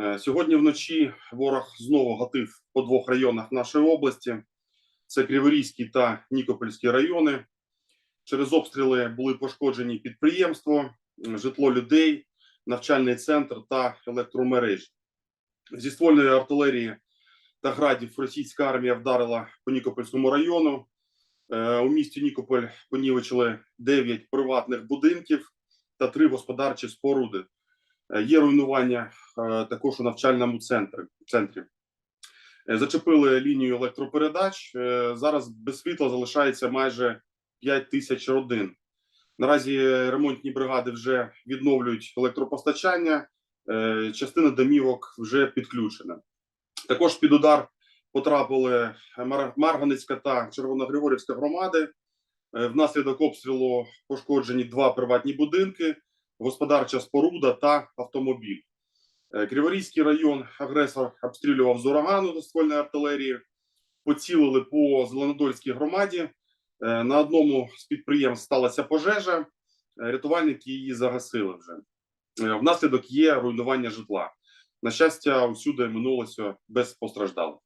Е, Сьогодні вночі ворог знову гатив по двох районах нашої області: це Криворізький та Нікопольський райони. Через обстріли були пошкоджені підприємство, житло людей, навчальний центр та електромережі. Зі ствольної артилерії та градів російська армія вдарила по Нікопольському району. Е, У місті Нікополь понівечили 9 приватних будинків та 3 господарчі споруди. Е, Є руйнування е, також у навчальному центрі. центрі. Зачепили лінію електропередач. Е, Зараз без світла залишається майже 5 тисяч родин. Наразі ремонтні бригади вже відновлюють електропостачання. Частина домівок вже підключена. Також під удар потрапили Мар- Марганицька та Червоногригорівська громади. Внаслідок обстрілу пошкоджені два приватні будинки, господарча споруда та автомобіль. Е, Криворізький район агресор обстрілював з урагану та ствольної артилерії. Поцілили по Зеленодольській громаді. Е, На одному з підприємств сталася пожежа. Е, Рятувальники її загасили вже. Внаслідок є руйнування житла. На щастя, усюди минулося без постраждалих.